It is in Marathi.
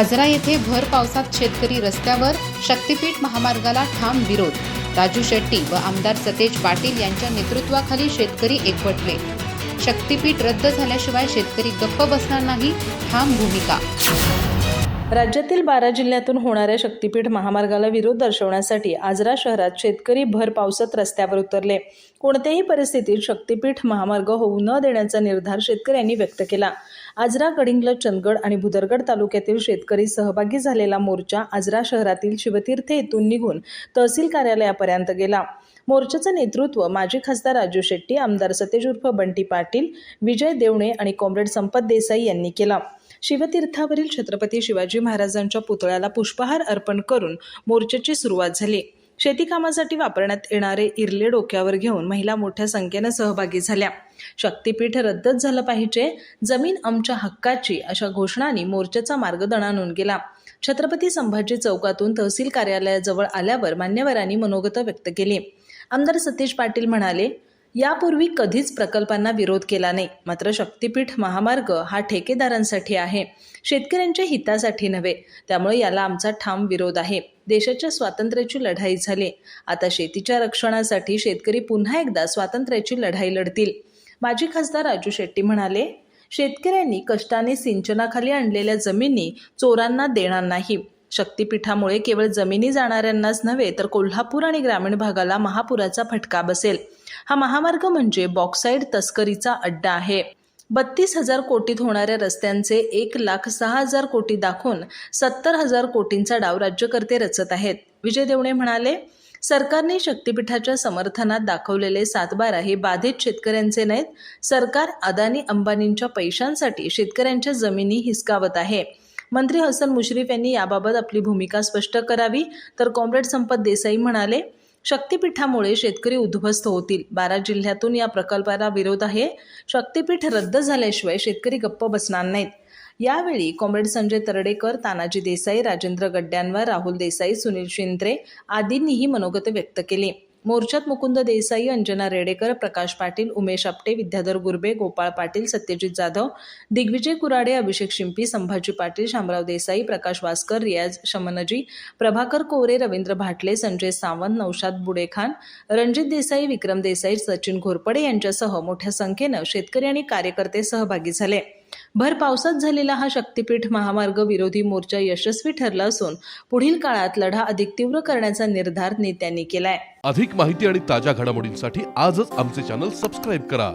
आजरा येथे भर पावसात शेतकरी रस्त्यावर शक्तीपीठ महामार्गाला ठाम विरोध. राजू शेट्टी व आमदार सतेज पाटील यांच्या नेतृत्वाखाली शेतकरी एकवटले. शक्तीपीठ रद्द झाल्याशिवाय शेतकरी गप्प बसणार नाही ठाम भूमिका. राज्यातील बारा जिल्ह्यातून होणाऱ्या शक्तीपीठ महामार्गाला विरोध दर्शवण्यासाठी आजरा शहरात शेतकरी भर पावसात रस्त्यावर उतरले. कोणत्याही परिस्थितीत शक्तीपीठ महामार्ग होऊ न देण्याचा निर्धार शेतकऱ्यांनी व्यक्त केला. आजरा गडिंग्लज चंदगड आणि भुदरगड तालुक्यातील शेतकरी सहभागी झालेला मोर्चा आजरा शहरातील शिवतीर्थ येथून निघून तहसील कार्यालयापर्यंत गेला. मोर्चाचं नेतृत्व माजी खासदार राजू शेट्टी आमदार सतेज उर्फ बंटी पाटील विजय देवणे आणि कॉम्रेड संपत देसाई यांनी केला. शिवतीर्थावरील छत्रपती शिवाजी महाराजांच्या पुतळ्याला पुष्पहार अर्पण करून मोर्चाची सुरुवात झाली. शेतीकामासाठी वापरण्यात येणारे इरले डोक्यावर घेऊन महिला मोठ्या संख्येनं सहभागी झाल्या. शक्तीपीठ रद्दच झालं पाहिजे. जमीन आमच्या हक्काची अशा घोषणांनी मोर्चाचा मार्ग दणाणून गेला. छत्रपती संभाजी चौकातून तहसील कार्यालयाजवळ आल्यावर मान्यवरांनी मनोगत व्यक्त केली. आमदार सतीश पाटील म्हणाले यापूर्वी कधीच प्रकल्पांना विरोध केला नाही. मात्र शक्तीपीठ महामार्ग हा ठेकेदारांसाठी आहे. शेतकऱ्यांच्या हितासाठी नव्हे. त्यामुळे याला आमचा ठाम विरोध आहे. देशाच्या स्वातंत्र्याची लढाई झाली. आता शेतीच्या रक्षणासाठी शेतकरी पुन्हा एकदा स्वातंत्र्याची लढाई लढतील. माजी खासदार राजू शेट्टी म्हणाले शेतकऱ्यांनी कष्टाने सिंचनाखाली आणलेल्या जमिनी चोरांना देणार नाही. शक्तीपीठामुळे केवळ जमिनी जाणाऱ्यांनाच नव्हे तर कोल्हापूर आणि ग्रामीण भागाला महापुराचा फटका बसेल. हा महामार्ग म्हणजे बॉक्साईड तस्करीचा अड्डा आहे. बत्तीस हजार कोटीत होणाऱ्या रस्त्यांचे एक लाख सहा हजार कोटी दाखवून सत्तर हजार कोटींचा डाव राज्यकर्ते रचत आहेत. विजय देवणे म्हणाले सरकारने शक्तीपीठाच्या समर्थनात दाखवलेले सातबारा हे बाधित शेतकऱ्यांचे नाहीत. सरकार अदानी अंबानींच्या पैशांसाठी शेतकऱ्यांच्या जमिनी हिसकावत आहे. मंत्री हसन मुश्रीफ यांनी याबाबत आपली भूमिका स्पष्ट करावी तर कॉम्रेड संपत देसाई म्हणाले शक्तीपीठामुळे शेतकरी उद्ध्वस्त होतील. बारा जिल्ह्यातून या प्रकल्पाला विरोध आहे. शक्तीपीठ रद्द झाल्याशिवाय शेतकरी गप्प बसणार नाहीत. यावेळी कॉम्रेड संजय तरडेकर तानाजी देसाई राजेंद्र गड्ड्यांवर राहुल देसाई सुनील शिंद्रे आदींनीही मनोगत व्यक्त केली. मोर्चात मुकुंद देसाई अंजना रेडेकर प्रकाश पाटील उमेश आपटे विद्याधर गुर्बे गोपाळ पाटील सत्यजित जाधव दिग्विजय कुराडे अभिषेक शिंपी संभाजी पाटील शामराव देसाई प्रकाश वासकर रियाज शमनजी प्रभाकर कोरे रवींद्र भाटले संजय सावंत नौशाद बुडेखान रणजित देसाई विक्रम देसाई सचिन घोरपडे यांच्यासह मोठ्या संख्येनं शेतकरी आणि कार्यकर्ते सहभागी झाले. भर पावसात झालेला हा शक्तीपीठ महामार्ग विरोधी मोर्चा यशस्वी ठरला असून पुढील काळात लढा अधिक तीव्र करण्याचा निर्धार नेत्यांनी केलाय. अधिक माहिती आणि ताज्या घडामोडींसाठी आजच आमचे चॅनल सबस्क्राईब करा.